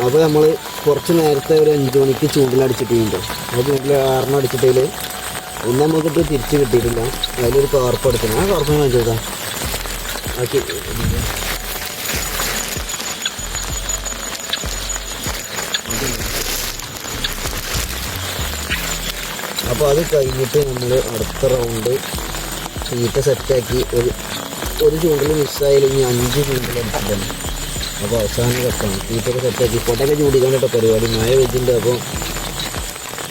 അപ്പോൾ നമ്മൾ കുറച്ച് നേരത്തെ ഒരു അഞ്ച് മണിക്ക് ചൂണ്ടിലടിച്ചിട്ടുണ്ട് ആ ചൂണ്ടിൽ ആറെണ്ണം അടിച്ചിട്ടതിൽ ഒന്ന് നമുക്കിട്ട് തിരിച്ച് കിട്ടിയിട്ടില്ല. അതിലൊരു കാർപ്പ് എടുക്കണം. ആ കാർപ്പ് കാണിച്ചു കൊടുക്കാം. ആക്കി അപ്പോൾ അത് കഴിഞ്ഞിട്ട് നമ്മൾ അടുത്ത റൗണ്ട് ചീറ്റ സെറ്റാക്കി ഒരു ഒരു ചൂണ്ടിൽ മിസ്സായാലും ഇനി അഞ്ച് ചൂണ്ടിൽ അടിച്ചിട്ടുണ്ട് അപ്പോൾ അവസാനം ഘട്ടമാണ് തീറ്റൊക്കെ സെറ്റാക്കി കൊട്ടൊക്കെ ചൂടിക്കാൻ കേട്ടോ പരിപാടി. മഴ വെച്ചിട്ടുണ്ട് അപ്പോൾ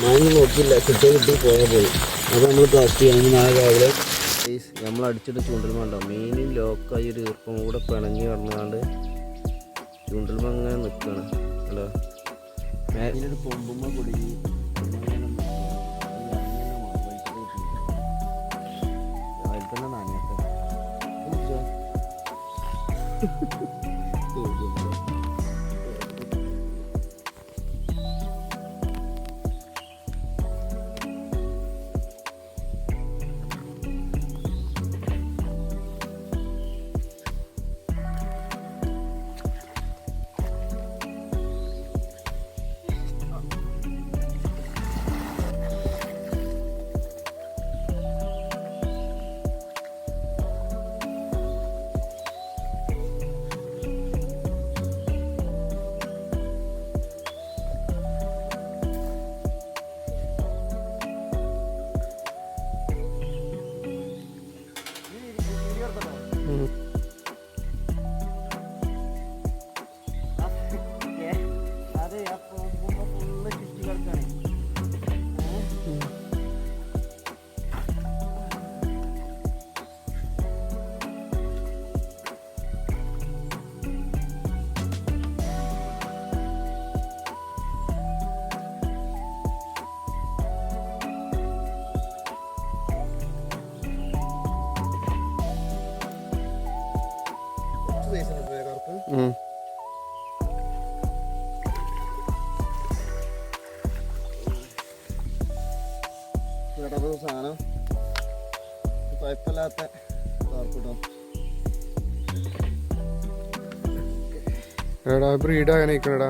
മഴ നോക്കിയില്ല. കിട്ടിയ കിട്ടി പോയാൽ പോയി. അപ്പോൾ നമ്മൾ പ്ലാസ്റ്റിക് ചെയ്യണമെങ്കിൽ നാളെ രാവിലെ പ്ലീസ് നമ്മൾ അടിച്ചിട്ട് ചൂണ്ടൽ വേണ്ട മെയിനും ലോക്കായി ഒരു ഈർപ്പം കൂടെ പിണങ്ങി കിടന്നുകൊണ്ട് ചൂണ്ടൽ അങ്ങനെ നിൽക്കുകയാണ് ഹലോ മേലിനൊരു പൊമ്പുമ്പ കുടുങ്ങി രാവിലെ തന്നെ നനയട്ടെ. Deus, Deus, അതെ കിടന്ന സാധനം. കുഴപ്പമില്ലാത്ത കാർപ്പിട്ടോ എടാ ബ്രീഡാകാൻ നിൽക്കണടാ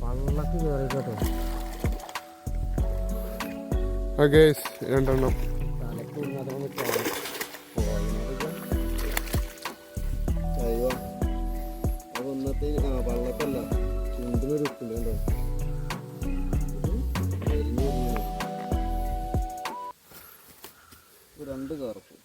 പള്ളക്ക് കയറി കേട്ടോ ഗേസ് രണ്ടെണ്ണം. ഇത് രണ്ട് കറുപ്പ്